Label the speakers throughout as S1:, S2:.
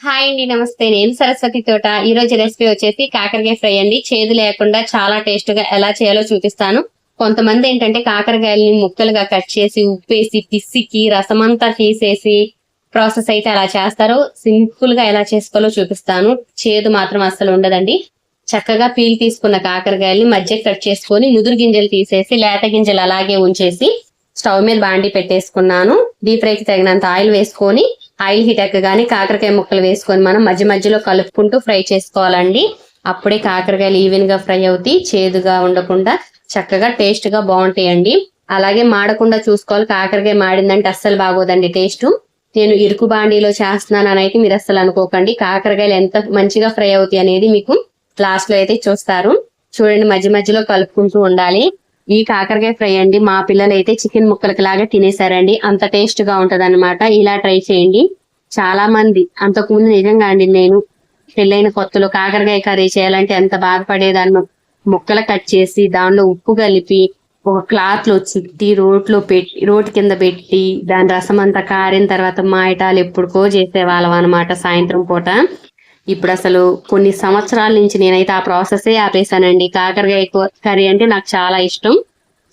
S1: Hi అండి నమస్తే. నేను సరస్వతి తోట. ఈ రోజు రెసిపీ వచ్చేసి కాకరకాయ ఫ్రై అండి. చేదు లేకుండా చాలా టేస్ట్గా ఎలా చేయాలో చూపిస్తాను. కొంతమంది ఏంటంటే కాకరకాయలని ముక్కలుగా కట్ చేసి ఉప్పేసి పిసికి రసమంతా తీసేసి ప్రాసెస్ అయితే అలా చేస్తారు. సింపుల్గా ఎలా చేసుకోవాలో చూపిస్తాను. చేదు మాత్రం అస్సలు ఉండదండి. చక్కగా పీల్ తీసుకున్న కాకరకాయల్ని మధ్య కట్ చేసుకొని ముదురు గింజలు తీసేసి లేత గింజలు అలాగే ఉంచేసి స్టవ్ మీద బాండి పెట్టేసుకున్నాను. డీప్ ఫ్రైకి తగినంత ఆయిల్ వేసుకొని ఆయిల్ హీట్ ఎక్కగానే కాకరకాయ ముక్కలు వేసుకొని మనం మధ్య మధ్యలో కలుపుకుంటూ ఫ్రై చేసుకోవాలండి. అప్పుడే కాకరకాయలు ఈవెన్గా ఫ్రై అవుతాయి చేదుగా ఉండకుండా చక్కగా టేస్ట్గా బాగుంటాయండి. అలాగే మాడకుండా చూసుకోవాలి కాకరకాయ మాడిందంటే అస్సలు బాగోదండి టేస్ట్. నేను ఇరుకు బాండీలో చేస్తున్నాను అని అయితే మీరు అస్సలు అనుకోకండి. కాకరకాయలు ఎంత మంచిగా ఫ్రై అవుతాయి అనేది మీకు లాస్ట్లో అయితే చూస్తారు. చూడండి మధ్య మధ్యలో కలుపుకుంటూ ఉండాలి. ఈ కాకరకాయ ఫ్రై అండి. మా పిల్లలు అయితే చికెన్ ముక్కలకి లాగా తినేసారండి అంత టేస్ట్గా ఉంటది ఇలా ట్రై చేయండి. చాలా మంది. అంతకుముందు నిజంగా అండి నేను పెళ్ళైన కొత్తలో కాకరకాయ కర్రీ చేయాలంటే ఎంత బాధపడేదాన్ని. ముక్కలు కట్ చేసి దానిలో ఉప్పు కలిపి ఒక క్లాత్లో చుట్టి రోట్లో పెట్టి రోటి కింద పెట్టి దాని రసం అంతా కారిన తర్వాత మాయటాలు ఎప్పుడుకో చేసేవాళ్ళం అనమాట సాయంత్రం పూట. ఇప్పుడు అసలు కొన్ని సంవత్సరాల నుంచి నేనైతే ఆ ప్రాసెసే ఆపేసానండి. కాకరకాయ కర్రీ అంటే నాకు చాలా ఇష్టం.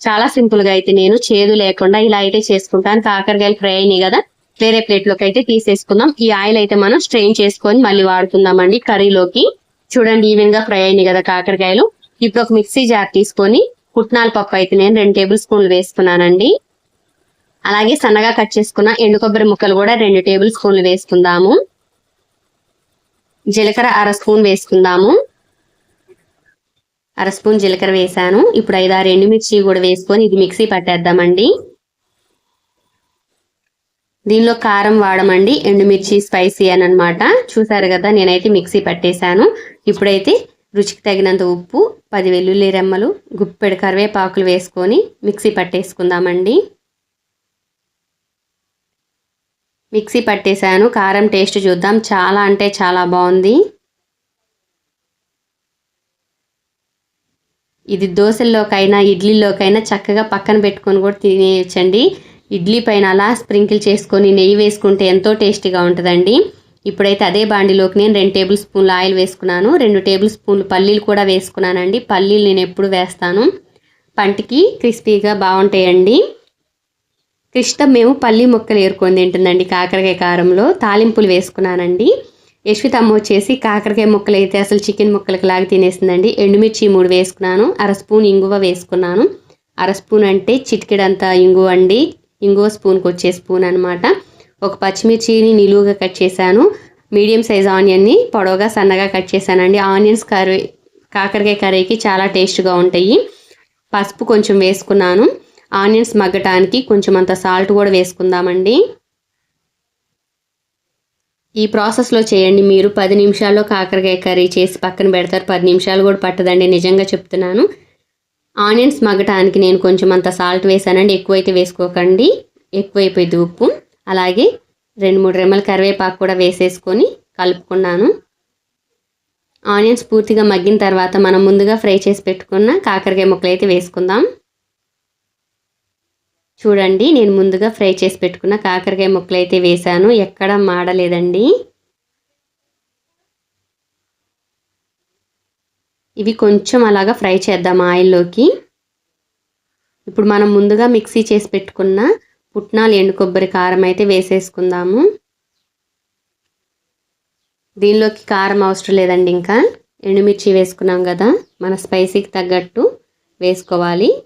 S1: చాలా సింపుల్గా అయితే నేను చేదు లేకుండా ఇలా అయితే చేసుకుంటాను. కాకరకాయలు ఫ్రై అయినాయి కదా. వేరే ప్లేట్లోకి అయితే తీసేసుకుందాం. ఈ ఆయిల్ అయితే మనం స్ట్రెయిన్ చేసుకొని మళ్ళీ వాడుకుందామండి కర్రీలోకి. చూడండి ఈవెన్గా ఫ్రై అయినాయి కదా కాకరకాయలు. ఇప్పుడు ఒక మిక్సీ జార్ తీసుకొని పుట్నాల పప్పు అయితే నేను రెండు టేబుల్ స్పూన్లు వేసుకున్నానండి. అలాగే సన్నగా కట్ చేసుకున్న ఎండు కొబ్బరి ముక్కలు కూడా రెండు టేబుల్ స్పూన్లు వేసుకుందాము. జీలకర్ర అర స్పూన్ వేసుకుందాము. అర స్పూన్ జీలకర్ర వేసాను. ఇప్పుడు ఐదారు ఎండుమిర్చి కూడా వేసుకొని ఇది మిక్సీ పట్టేద్దామండి. దీనిలో కారం వాడమండి ఎండుమిర్చి స్పైసీ అని అనమాట చూసారు కదా నేనైతే మిక్సీ పట్టేశాను. ఇప్పుడైతే రుచికి తగినంత ఉప్పు పది వెల్లుల్లి రెమ్మలు గుప్పెడు కరివేపాకులు వేసుకొని మిక్సీ పట్టేసుకుందామండి. మిక్సీ పట్టేశాను కారం టేస్ట్ చూద్దాం. చాలా అంటే చాలా బాగుంది. ఇది దోశల్లోకైనా ఇడ్లీలోకైనా చక్కగా పక్కన పెట్టుకొని కూడా తినేయచ్చండి. ఇడ్లీ పైన అలా స్ప్రింకిల్ చేసుకొని నెయ్యి వేసుకుంటే ఎంతో టేస్టీగా ఉంటుందండి. ఇప్పుడైతే అదే బాండిలోకి నేను రెండు టేబుల్ స్పూన్లు ఆయిల్ వేసుకున్నాను. రెండు టేబుల్ స్పూన్లు పల్లీలు కూడా వేసుకున్నానండి. పల్లీలు నేను ఎప్పుడు వేస్తాను. పంటికి క్రిస్పీగా బాగుంటాయండి. క్రిష్టం మేము పల్లి ముక్కలు ఏరుకొని తింటుందండి కాకరకాయ కారంలో. తాలింపులు వేసుకున్నానండి. యశ్వితమ్మ వచ్చేసి కాకరకాయ ముక్కలు అయితే అసలు చికెన్ ముక్కలకి లాగా తినేసిందండి. ఎండుమిర్చి మూడు వేసుకున్నాను. అర స్పూన్ ఇంగువ వేసుకున్నాను. అర స్పూన్ అంటే చిటికెడంత ఇంగువ అండి. ఇంగువ స్పూన్కి వచ్చే స్పూన్ అనమాట ఒక పచ్చిమిర్చిని నిలువుగా కట్ చేశాను. మీడియం సైజ్ ఆనియన్ని పొడవుగా సన్నగా కట్ చేశానండి. ఆనియన్స్ కర్రీ కాకరకాయ కర్రీకి చాలా టేస్ట్గా ఉంటాయి. పసుపు కొంచెం వేసుకున్నాను. ఆనియన్స్ మగ్గటానికి కొంచెం అంత సాల్ట్ కూడా వేసుకుందామండి. ఈ ప్రాసెస్లో చేయండి మీరు. పది నిమిషాల్లో కాకరకాయ కర్రీ చేసి పక్కన పెడతారు. పది నిమిషాలు కూడా పట్టదండి. నిజంగా చెప్తున్నాను. ఆనియన్స్ మగ్గటానికి నేను కొంచెం అంత సాల్ట్ వేసానండి. ఎక్కువైతే వేసుకోకండి. ఎక్కువైపోయింది ఉప్పు అలాగే రెండు మూడు రెమ్మల కరివేపాకు కూడా వేసేసుకొని కలుపుకున్నాను. ఆనియన్స్ పూర్తిగా మగ్గిన తర్వాత మనం ముందుగా ఫ్రై చేసి పెట్టుకున్న కాకరకాయ ముక్కలు అయితే వేసుకుందాం. చూడండి నేను ముందుగా ఫ్రై చేసి పెట్టుకున్న కాకరకాయ ముక్కలు అయితే వేసాను. ఎక్కడ మాడలేదండి. ఇవి కొంచెం అలాగా ఫ్రై చేద్దాం ఆయిల్లోకి. ఇప్పుడు మనం ముందుగా మిక్సీ చేసి పెట్టుకున్న పుట్నాలు ఎండు కొబ్బరి కారం అయితే వేసేసుకుందాము. దీనిలోకి కారం అవసరం లేదండి ఇంకా. ఎండుమిర్చి వేసుకున్నాం కదా మన స్పైసీకి తగ్గట్టు వేసుకోవాలి.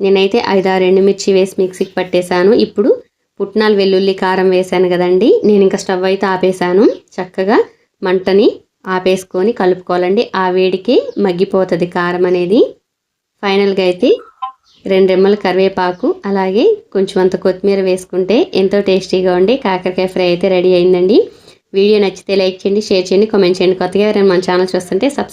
S1: నేనైతే ఐదారు ఎండుమిర్చి వేసి మిక్సీకి పట్టేశాను. ఇప్పుడు పుట్నాలు వెల్లుల్లి కారం వేశాను కదండి. నేను ఇంకా స్టవ్ అయితే ఆపేశాను. చక్కగా మంటని ఆపేసుకొని కలుపుకోవాలండి. ఆ వేడికి మగ్గిపోతుంది కారం అనేది. ఫైనల్గా అయితే రెండు రెమ్మల కరివేపాకు అలాగే కొంచెం అంత కొత్తిమీర వేసుకుంటే ఎంతో టేస్టీగా ఉండి కాకరకాయ ఫ్రై అయితే రెడీ అయిందండి. వీడియో నచ్చితే లైక్ చేయండి షేర్ చేయండి కామెంట్ చేయండి. కొత్తగా ఎవరైనా మన ఛానల్ చూస్తుంటే సబ్స్క్రైబ్